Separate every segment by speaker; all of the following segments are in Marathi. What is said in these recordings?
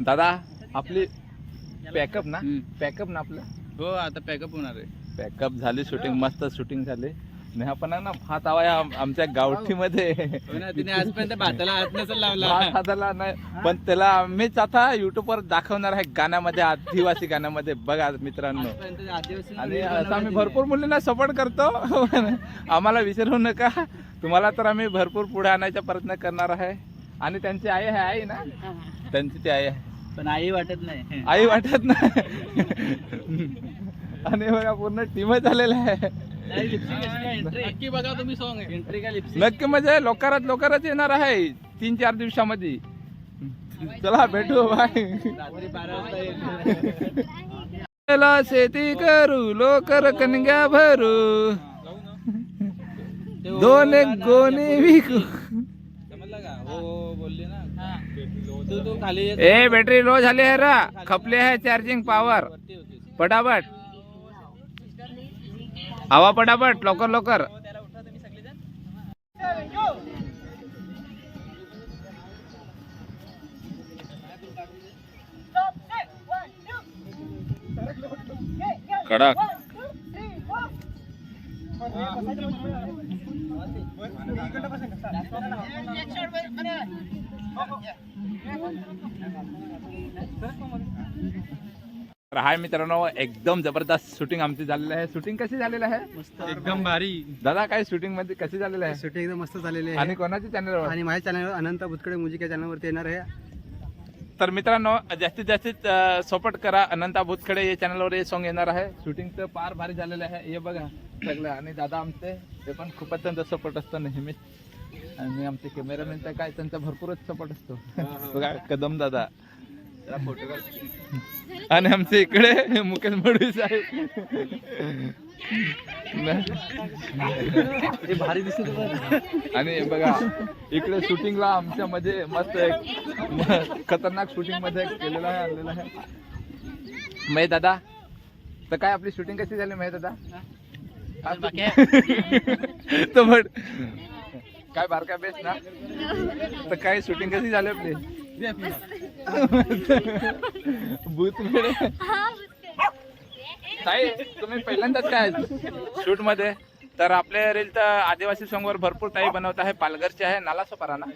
Speaker 1: दादा आपली पॅकअप ना?
Speaker 2: हम्म.
Speaker 1: पॅकअप ना आपलं?
Speaker 2: हो आता पॅकअप होणार आहे.
Speaker 1: पॅकअप झाली शूटिंग मस्त शूटिंग झाली. नेहा पण आहे ना भात हवा आमच्या गावठीमध्ये.
Speaker 2: हो ना तिने आजपर्यंत भाताला हात नसेल लावला.
Speaker 1: भात हाताला नाही पण त्याला मीच आता युट्यूब वर दाखवणार आहे गाण्यामध्ये आदिवासी गाण्यामध्ये. बघा मित्रांनो.
Speaker 2: आजपर्यंत आदिवासी
Speaker 1: आणि असं आम्ही भरपूर मुलींना सपोर्ट करतो. आम्हाला विसरू नका. तुम्हाला तर आम्ही भरपूर पुढे आणायचा प्रयत्न करणार आहे. आणि त्यांची आई आहे आई ना? त्यांची ती आई आहे.
Speaker 2: पण आई वाटत नाही.
Speaker 1: आई वाटत नाही. आणि बघा पूर्ण टीमच झालेला आहे.
Speaker 2: नक्की बघा तुम्ही सॉंग एंट्री
Speaker 1: नक्की म्हणजे लोकारात लोकारात येणार आहे. तीन चार दिवसामध्ये. चला भेटू बाय शेती करू लोकर कणग्या भरू. दोन
Speaker 2: गोणी
Speaker 1: विकू
Speaker 2: समजलं का हो हो बोलली ना तू तू खाली येत
Speaker 1: ए बॅटरी लो झाली आहे रा. खपले आहे चार्जिंग पॉवर. पटापट. हवा पटापट लवकर लवकर. कडक. तर हाय मित्रांनो एकदम जबरदस्त शूटिंग आमची झालेली आहे. शूटिंग कशी झालेली आहे?
Speaker 2: एकदम भारी.
Speaker 1: दादा काय शूटिंगमध्ये कशी झालेली आहे?
Speaker 3: शूटिंग एकदम मस्त झालेली आहे.
Speaker 1: आणि कोणाच्या चॅनलवर
Speaker 3: आणि माझ्या चॅनल अनंत बुतकडे म्युझिक या चॅनलवरती येणार आहे.
Speaker 1: तर मित्रांनो जास्तीत जास्तीत सपोर्ट करा. अनंता भूतखडे या चॅनलवर हे सॉन्ग येणार आहे. शूटिंगचं पार भारी झालेलं आहे. हे बघा सगळं. आणि दादा आमचे ते पण खूपच त्यांचा सपोर्ट असतो नेहमीच. आणि आमचे कॅमेरामॅन तर काय त्यांचा भरपूरच सपोर्ट असतो. बघा कदम दादा. आणि आमचे इकडे मुकेश मडवी साहेब.
Speaker 2: भारी दिसत
Speaker 1: आणि बघा इकडे शूटिंगला आमच्या मध्ये मस्त एक खतरनाक शूटिंगमध्ये केलेलं आहे आणलेलं आहे. मय दादा तर काय आपली शूटिंग कशी झाली मय दादा? तर काय बारका बेस्ट ना? तर काय शूटिंग कशी झाले आपली? भूत मेळे ताई तुम्ही पहिल्यांदाच काय शूटमध्ये? तर आपल्या रील तर आदिवासी सॉंग वर भरपूर ताई बनवत आहे. पालघरचे आहे नाला सपारा ना?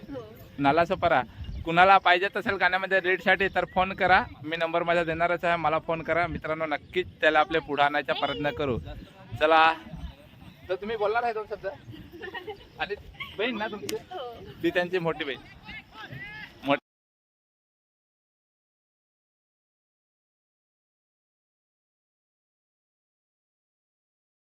Speaker 1: नाला सपारा कुणाला पाहिजेत असेल गाण्यामध्ये रीडसाठी तर फोन करा. मी नंबर माझा देणारच आहे. मला फोन करा. मित्रांनो नक्कीच त्याला आपले पुढे आणायचा प्रयत्न करू. चला. तर तुम्ही बोलणार आहे दोन शब्द? आणि बहीण ना तुमची? ती त्यांची मोठी बहीण.